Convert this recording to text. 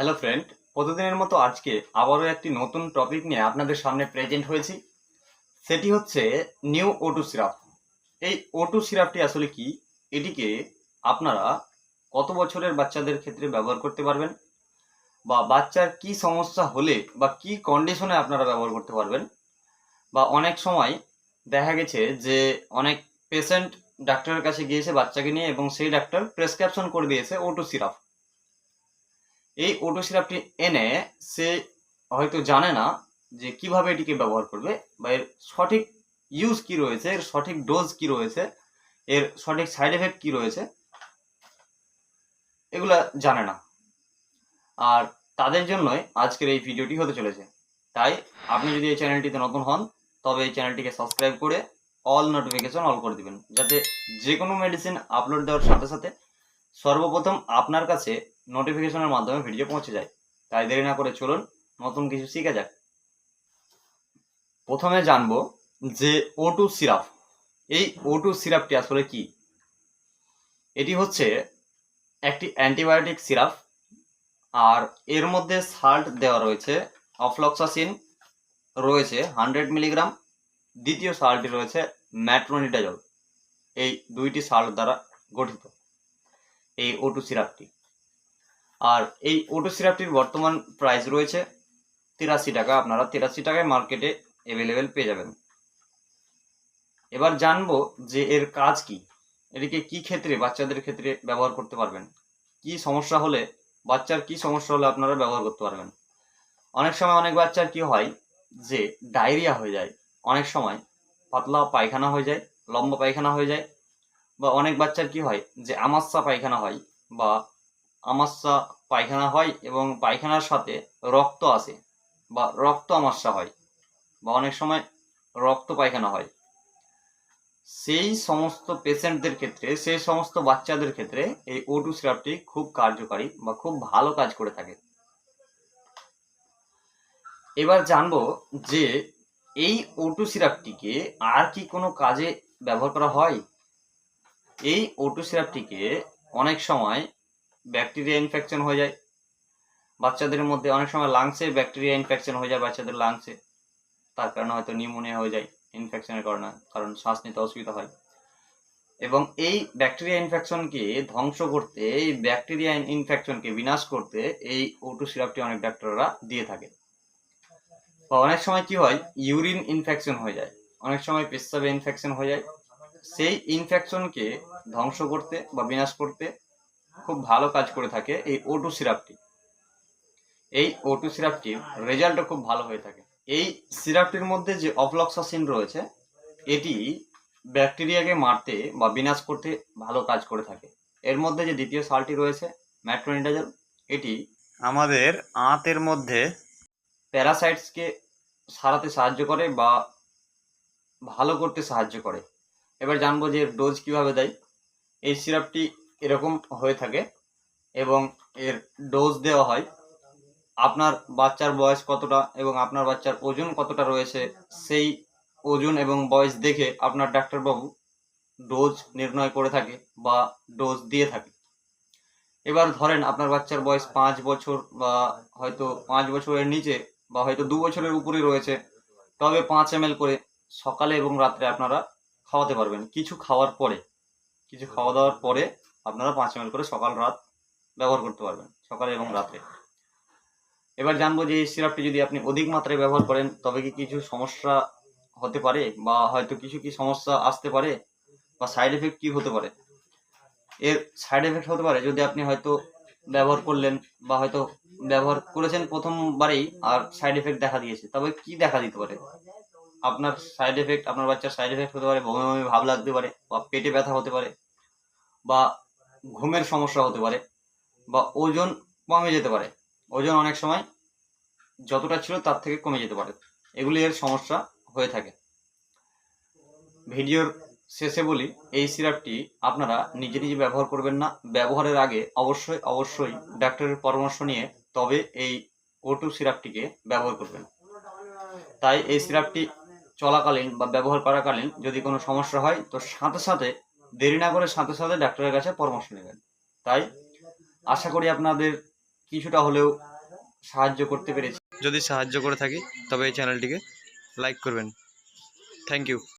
Hello friend প্রতিদিনের মতো আজকে আবারও একটি নতুন টপিক নিয়ে আপনাদের সামনে প্রেজেন্ট হয়েছি। সেটি হচ্ছে নিউ ওটু সিরাপ এই ওটু সিরাপটি আসলে কি? এটিকে আপনারা কত বছরের বাচ্চাদের ক্ষেত্রে ব্যবহার করতে পারবেন? বা বাচ্চার কি সমস্যা হলে বা কি কন্ডিশনে আপনারা ব্যবহার করতে পারবেন? বা অনেক সময় দেখা গেছে যে অনেক পেশেন্ট ডাক্তারের কাছে গিয়েছে বাচ্চাকে নিয়ে এবং সেই ডাক্তার প্রেসক্রিপশন করে দিয়েছে ওটু সিরাপ এই ওটো সিরাপটি এনে সে হয়তো জানে না যে কীভাবে এটিকে ব্যবহার করবে বা এর সঠিক ইউজ কি রয়েছে, এর সঠিক ডোজ কি রয়েছে, এর সঠিক সাইড এফেক্ট কি রয়েছে, এগুলা জানে না। আর তাদের জন্যই আজকের এই ভিডিওটি হতে চলেছে। তাই আপনি যদি এই চ্যানেলটিতে নতুন হন, তবে এই চ্যানেলটিকে সাবস্ক্রাইব করে অল নোটিফিকেশন অল করে দিবেন, যাতে যে কোনো মেডিসিন আপলোড দেওয়ার সাথে সাথে সর্বপ্রথম আপনার কাছে নোটিফিকেশনের মাধ্যমে ভিডিও পৌঁছে যায়। তাই দেরি না করে চলুন, নতুন কিছু শিখা যাক। প্রথমে জানব যে ও টু সিরাপ এই ও টু সিরাপটি আসলে কি? এটি হচ্ছে একটি অ্যান্টিবায়োটিক সিরাপ আর এর মধ্যে সাল্ট দেওয়া রয়েছে অফলক্সাসিন রয়েছে হান্ড্রেড মিলিগ্রাম দ্বিতীয় সাল্টটি রয়েছে ম্যাট্রোনিডাজল এই দুইটি সাল্ট দ্বারা গঠিত। এই ওটু সিরাপটি। আর এই ওটু সিরাপটির বর্তমান প্রাইস রয়েছে তিরাশি টাকা। আপনারা তিরাশি টাকায় মার্কেটে অ্যাভেলেবেল পেয়ে যাবেন। এবার জানব যে এর কাজ কি। এটিকে কি ক্ষেত্রে, বাচ্চাদের ক্ষেত্রে ব্যবহার করতে পারবেন? কি সমস্যা হলে, বাচ্চার কি সমস্যা হলে আপনারা ব্যবহার করতে পারবেন? অনেক সময় অনেক বাচ্চার কি হয় যে ডায়রিয়া হয়ে যায়। অনেক সময় পাতলা পায়খানা হয়ে যায়, লম্বা পায়খানা হয়ে যায় বা অনেক বাচ্চার কি হয় যে আমাশা পায়খানা হয় বা আমাশা পায়খানা হয় এবং পায়খানার সাথে রক্ত আসে বা রক্ত আমাশা হয় বা অনেক সময় রক্ত পায়খানা হয়। সেই সমস্ত পেশেন্টদের ক্ষেত্রে, সেই সমস্ত বাচ্চাদের ক্ষেত্রে এই ওটু সিরাপটি খুব কার্যকারী বা খুব ভালো কাজ করে থাকে। এবার জানব যে এই ওটু সিরাপটিকে আর কি কোনো কাজে ব্যবহার করা হয়? এই ওটু সিরাপটিকে অনেক সময় ব্যাকটেরিয়া ইনফেকশন হয়ে যায়। বাচ্চাদের মধ্যে অনেক সময় লাংসে ব্যাকটেরিয়া ইনফেকশন হয়ে যায় বাচ্চাদের লাংসে তার কারণে হয়তো নিউমোনিয়া হয়ে যায় ইনফেকশনের কারণে, কারণ শ্বাস নিতে অসুবিধা হয়। এবং এই ব্যাকটেরিয়া ইনফেকশনকে ধ্বংস করতে, এই ব্যাকটেরিয়া ইনফেকশনকে বিনাশ করতে এই ওটু সিরাপটি অনেক ডাক্তাররা দিয়ে থাকে। বা অনেক সময় কি হয় ইউরিন ইনফেকশন হয়ে যায়। অনেক সময় পেশাবে ইনফেকশন হয়ে যায়। সেই ইনফেকশনকে ধ্বংস করতে বা বিনাশ করতে খুব ভালো কাজ করে থাকে এই ওটু সিরাপটি। এই ওটু সিরাপটির রেজাল্টও খুব ভালো হয়ে থাকে। এই সিরাপটির মধ্যে যে অফলক্সাসিন রয়েছে, এটি ব্যাকটেরিয়াকে মারতে বা বিনাশ করতে ভালো কাজ করে থাকে। এর মধ্যে যে দ্বিতীয় সালটি রয়েছে, ম্যাট্রোনিডাজল, এটি আমাদের আঁতের মধ্যে প্যারাসাইটসকে সারাতে সাহায্য করে বা ভালো করতে সাহায্য করে। এবার জানব যে ডোজ কীভাবে দেয়। এই সিরাপটি এরকম হয়ে থাকে এবং এর ডোজ দেওয়া হয়। আপনার বাচ্চার বয়স কতটা এবং আপনার বাচ্চার ওজন কতটা রয়েছে, সেই ওজন এবং বয়স দেখে আপনার ডাক্তারবাবু ডোজ নির্ণয় করে থাকে বা ডোজ দিয়ে থাকে। এবার ধরেন আপনার বাচ্চার বয়স পাঁচ বছর বা হয়তো পাঁচ বছরের নিচে বা হয়তো দু বছরের উপরে রয়েছে, তবে পাঁচ এম করে সকালে এবং রাত্রে আপনারা খাওয়াতে পারবেন। কিছু খাওয়ার পরে, কিছু খাওয়া দাওয়ার পরে আপনারা পাঁচ এম করে সকাল রাত ব্যবহার করতে পারবেন, সকালে এবং রাতে। এবার জানব যে এই সিরাপটি যদি আপনি অধিক মাত্রায় ব্যবহার করেন, তবে কি কিছু সমস্যা হতে পারে? বা হয়তো কিছু কি সমস্যা আসতে পারে? বা সাইড এফেক্ট কি হতে পারে? এর সাইড এফেক্ট হতে পারে যদি আপনি হয়তো ব্যবহার করলেন বা হয়তো ব্যবহার করেছেন প্রথমবারেই আর সাইড এফেক্ট দেখা দিয়েছে, তবে কি দেখা দিতে পারে? আপনার সাইড এফেক্ট আপনার বাচ্চার সাইড এফেক্ট হতে পারে, বমি বমি ভাব লাগতে পারে, বা পেটে ব্যথা হতে পারে, বা ঘুমের সমস্যা হতে পারে, বা ওজন কমে যেতে পারে। ওজন অনেক সময় যতটা ছিল তার থেকে কমে যেতে পারে। এগুলি এর সমস্যা হয়ে থাকে। ভিডিওর শেষে বলি, এই সিরাপটি আপনারা নিজে নিজে ব্যবহার করবেন না। ব্যবহারের আগে অবশ্যই অবশ্যই ডাক্তারের পরামর্শ নিয়ে তবে এই ওটু সিরাপটিকে ব্যবহার করবেন। তাই এই সিরাপটি চলাকালীন বা ব্যবহার করাকালীন যদি কোনো সমস্যা হয়, তো সাথে সাথে দেরি না করে সাথে সাথে ডাক্তারের কাছে পরামর্শ নেবেন। তাই আশা করি আপনাদের কিছুটা হলেও সাহায্য করতে পেরেছি। যদি সাহায্য করে থাকি, তবে এই চ্যানেলটিকে লাইক করবেন। Thank you.